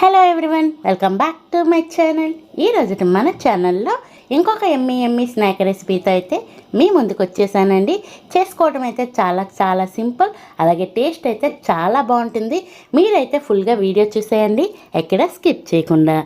Hello everyone welcome back to my channel ఈరోజు మన ఛానల్లో ఇంకొక ఎమ్మి ఎమ్మి స్నాక్ రెసిపీతో అయితే మీ ముందుకు వచ్చేసానండి. చేసుకోవడం అయితే చాలా చాలా సింపుల్ అలాగే టేస్ట్ అయితే చాలా బాగుంటుంది. మీరైతే ఫుల్గా వీడియో చూసేయండి ఎక్కడ స్కిప్ చేయకుండా.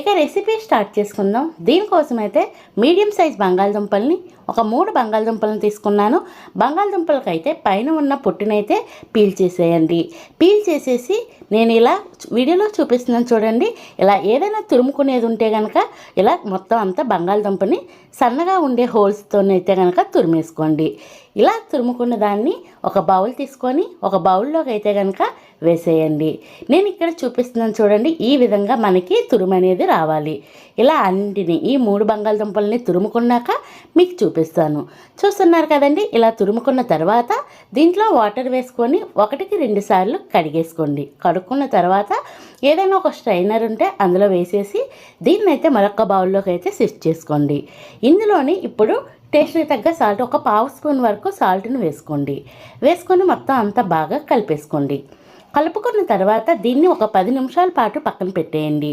ఇక రెసిపీ స్టార్ట్ చేసుకుందాం. దీనికోసం అయితే మీడియం సైజ్ బంగాళదుంపల్ని ఒక మూడు బంగాళదుంపలను తీసుకున్నాను. బంగాళదుంపలకు అయితే పైన ఉన్న పొట్టునైతే పీల్ చేసేయండి. పీల్ చేసేసి నేను ఇలా వీడియోలో చూపిస్తున్నాను చూడండి. ఇలా ఏదైనా తురుముకునేది ఉంటే కనుక ఇలా మొత్తం అంతా బంగాళదుంపని సన్నగా ఉండే హోల్స్తోనైతే కనుక తురిమేసుకోండి. ఇలా తురుముకున్న దాన్ని ఒక బౌల్ తీసుకొని ఒక బౌల్లోకి అయితే కనుక వేసేయండి. నేను ఇక్కడ చూపిస్తున్నాను చూడండి ఈ విధంగా మనకి తురుము అనేది రావాలి. ఇలా అన్నింటిని ఈ మూడు బంగాళదుంపల్ని తురుముకున్నాక మీకు చూపిస్తాను. చూస్తున్నారు కదండి ఇలా తురుముకున్న తర్వాత దీంట్లో వాటర్ వేసుకొని ఒకటికి రెండు సార్లు కడిగేసుకోండి. కడుక్కున్న తర్వాత ఏదైనా ఒక స్ట్రైనర్ ఉంటే అందులో వేసేసి దీన్నైతే మరొక బౌల్లోకి అయితే షిఫ్ట్ చేసుకోండి. ఇందులోని ఇప్పుడు టేస్ట్కి తగ్గ సాల్ట్ ఒక పావు స్పూన్ వరకు సాల్ట్ను వేసుకోండి. వేసుకొని మొత్తం అంతా బాగా కలిపేసుకోండి. కలుపుకున్న తర్వాత దీన్ని ఒక పది నిమిషాల పాటు పక్కన పెట్టేయండి.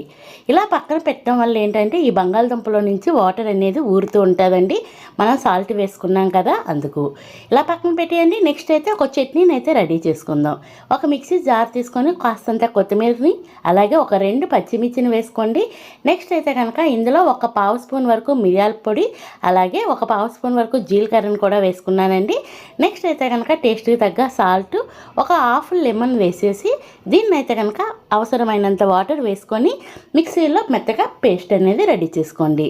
ఇలా పక్కన పెట్టడం వల్ల ఏంటంటే ఈ బంగాళదుంపలో నుంచి వాటర్ అనేది ఊరుతూ ఉంటుందండి. మనం సాల్ట్ వేసుకున్నాం కదా అందుకు. ఇలా పక్కన పెట్టేయండి. నెక్స్ట్ అయితే ఒక చట్నీని అయితే రెడీ చేసుకుందాం. ఒక మిక్సీ జార్ తీసుకొని కాస్తంత కొత్తిమీరని అలాగే ఒక రెండు పచ్చిమిర్చిని వేసుకోండి. నెక్స్ట్ అయితే కనుక ఇందులో ఒక పావు స్పూన్ వరకు మిరియాల పొడి అలాగే ఒక పావు స్పూన్ వరకు జీలకర్రను కూడా వేసుకున్నానండి. నెక్స్ట్ అయితే కనుక టేస్ట్కి తగ్గ సాల్ట్ ఒక హాఫ్ లెమన్ వేసి దీన్ని దీన్నైతే కనుక అవసరమైనంత వాటర్ వేసుకొని మిక్సీలో మెత్తగా పేస్ట్ అనేది రెడీ చేసుకోండి.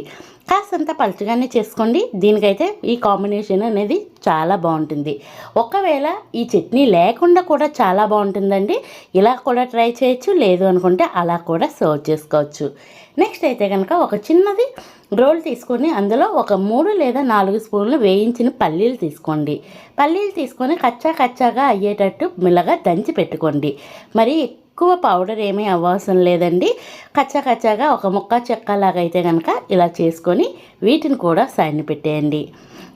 కాసంత పలుచగానే చేసుకోండి. దీనికైతే ఈ కాంబినేషన్ అనేది చాలా బాగుంటుంది. ఒకవేళ ఈ చట్నీ లేకుండా కూడా చాలా బాగుంటుందండి. ఇలా కూడా ట్రై చేయొచ్చు. లేదు అనుకుంటే అలా కూడా సర్వ్ చేసుకోవచ్చు. నెక్స్ట్ అయితే కనుక ఒక చిన్నది రోల్ తీసుకొని అందులో ఒక మూడు లేదా నాలుగు స్పూన్లు వేయించిన పల్లీలు తీసుకోండి. పల్లీలు తీసుకొని కచ్చా కచ్చాగా అయ్యేటట్టు మెల్లగా దంచి పెట్టుకోండి. మరి ఎక్కువ పౌడర్ ఏమీ అవ్వవసరం లేదండి. కచ్చా కచ్చాగా ఒక ముక్క చెక్కలాగా అయితే కనుక ఇలా చేసుకొని వీటిని కూడా సైన్ పెట్టేయండి.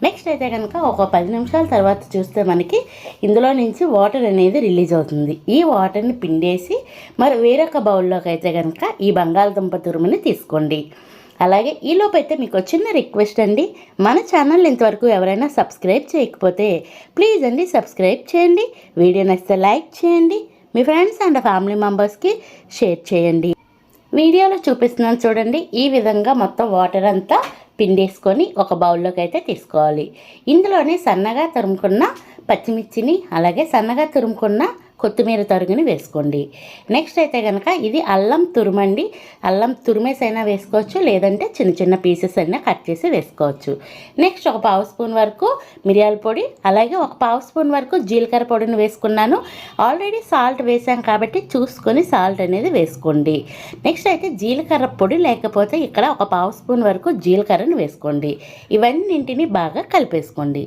నెక్స్ట్ అయితే కనుక ఒక పది నిమిషాల తర్వాత చూస్తే మనకి ఇందులో నుంచి వాటర్ అనేది రిలీజ్ అవుతుంది. ఈ వాటర్ని పిండేసి మరి వేరొక బౌల్లోకి అయితే కనుక ఈ బంగాళదుంప తురుముని తీసుకోండి. అలాగే ఈలోపు అయితే మీకు చిన్న రిక్వెస్ట్ అండి. మన ఛానల్ ఇంతవరకు ఎవరైనా సబ్స్క్రైబ్ చేయకపోతే ప్లీజ్ అండి సబ్స్క్రైబ్ చేయండి. వీడియో నచ్చితే లైక్ చేయండి. మీ ఫ్రెండ్స్ అండ్ ఫ్యామిలీ మెంబర్స్కి షేర్ చేయండి. వీడియోలో చూపిస్తున్నాను చూడండి ఈ విధంగా మొత్తం వాటర్ అంతా పిండేసుకొని ఒక బౌల్లోకి అయితే తీసుకోవాలి. ఇందులోనే సన్నగా తురుముకున్న పచ్చిమిర్చిని అలాగే సన్నగా తురుముకున్న కొత్తిమీర తరుగుని వేసుకోండి. నెక్స్ట్ అయితే కనుక ఇది అల్లం తురుమండి. అల్లం తురిమేసైనా వేసుకోవచ్చు లేదంటే చిన్న చిన్న పీసెస్ అయినా కట్ చేసి వేసుకోవచ్చు. నెక్స్ట్ ఒక పావు స్పూన్ వరకు మిరియాల పొడి అలాగే ఒక పావు స్పూన్ వరకు జీలకర్ర పొడిని వేసుకున్నాను. ఆల్రెడీ సాల్ట్ వేసాం కాబట్టి చూసుకొని సాల్ట్ అనేది వేసుకోండి. నెక్స్ట్ అయితే జీలకర్ర పొడి లేకపోతే ఇక్కడ ఒక పావు స్పూన్ వరకు జీలకర్రను వేసుకోండి. ఇవన్నింటిని బాగా కలిపేసుకోండి.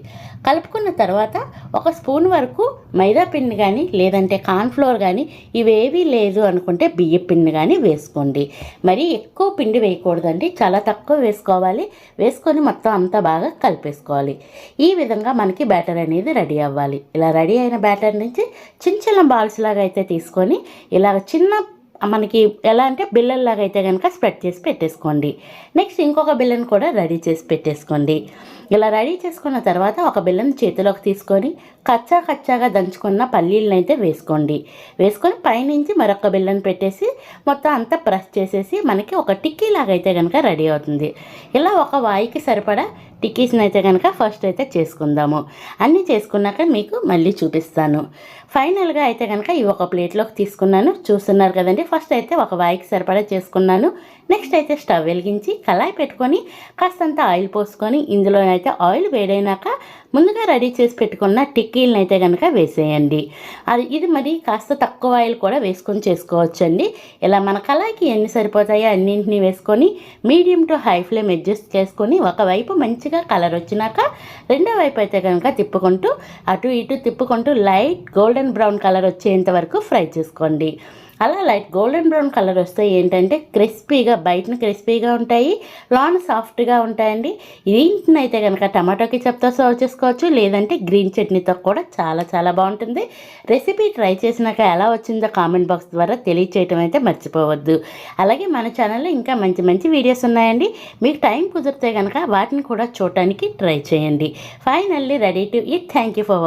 కలుపుకున్న తర్వాత ఒక స్పూన్ వరకు మైదా పిండి కానీ లేదంటే కార్న్ఫ్లోర్ కానీ ఇవేవీ లేదు అనుకుంటే బియ్య పిండి కానీ వేసుకోండి. మరి ఎక్కువ పిండి వేయకూడదండి. చాలా తక్కువ వేసుకోవాలి. వేసుకొని మొత్తం అంతా బాగా కలిపేసుకోవాలి. ఈ విధంగా మనకి బ్యాటర్ అనేది రెడీ అవ్వాలి. ఇలా రెడీ అయిన బ్యాటర్ నుంచి చిన్న చిన్న బాల్స్ లాగా అయితే తీసుకొని ఇలా చిన్న మనకి ఎలా అంటే బిల్లల్లాగా అయితే కనుక స్ప్రెడ్ చేసి పెట్టేసుకోండి. నెక్స్ట్ ఇంకొక బిల్లను కూడా రెడీ చేసి పెట్టేసుకోండి. ఇలా రెడీ చేసుకున్న తర్వాత ఒక బిల్లని చేతిలోకి తీసుకొని కచ్చా కచ్చాగా దంచుకున్న పల్లీలను అయితే వేసుకోండి. వేసుకొని పైనుంచి మరొక బిల్లని పెట్టేసి మొత్తం అంతా ప్రెస్ చేసేసి మనకి ఒక టిక్కీ లాగా అయితే కనుక రెడీ అవుతుంది. ఇలా ఒక వాయికి సరిపడా టిక్కీస్ని అయితే కనుక ఫస్ట్ అయితే చేసుకుందాము. అన్నీ చేసుకున్నాక మీకు మళ్ళీ చూపిస్తాను. ఫైనల్గా అయితే కనుక ఇవి ఒక ప్లేట్లోకి తీసుకున్నాను. చూస్తున్నారు కదండి ఫస్ట్ అయితే ఒక వాయికి సరిపడా చేసుకున్నాను. నెక్స్ట్ అయితే స్టవ్ వెలిగించి కళాయి పెట్టుకొని కాస్తంత ఆయిల్ పోసుకొని ఇందులో అయితే ఆయిల్ వేడైనాక ముందుగా రెడీ చేసి పెట్టుకున్న టిక్కీలను అయితే కనుక వేసేయండి. అది ఇది మరి కాస్త తక్కువ ఆయిల్ కూడా వేసుకొని చేసుకోవచ్చండి. ఇలా మన కళాయికి ఎన్ని సరిపోతాయో అన్నింటినీ వేసుకొని medium to high flame adjust చేసుకొని ఒకవైపు మంచిగా కలర్ వచ్చినాక రెండో వైపు అయితే కనుక తిప్పుకుంటూ అటు ఇటు తిప్పుకుంటూ లైట్ గోల్డెన్ బ్రౌన్ కలర్ వచ్చేంత వరకు ఫ్రై చేసుకోండి. అలా లైట్ గోల్డెన్ బ్రౌన్ కలర్ వస్తే ఏంటంటే క్రిస్పీగా బయటన క్రిస్పీగా ఉంటాయి లోన సాఫ్ట్గా ఉంటాయండి. దీంట్లో అయితే కనుక టమాటో కెచప్తో సర్వ్ చేసుకోవచ్చు లేదంటే గ్రీన్ చట్నీతో కూడా చాలా చాలా బాగుంటుంది. రెసిపీ ట్రై చేసినాక ఎలా వచ్చిందో కామెంట్ బాక్స్ ద్వారా తెలియచేయటం అయితే మర్చిపోవద్దు. అలాగే మన ఛానల్లో ఇంకా మంచి మంచి వీడియోస్ ఉన్నాయండి. మీకు టైం కుదిరితే కనుక వాటిని కూడా చూడటానికి ట్రై చేయండి. Finally ready to eat thank you for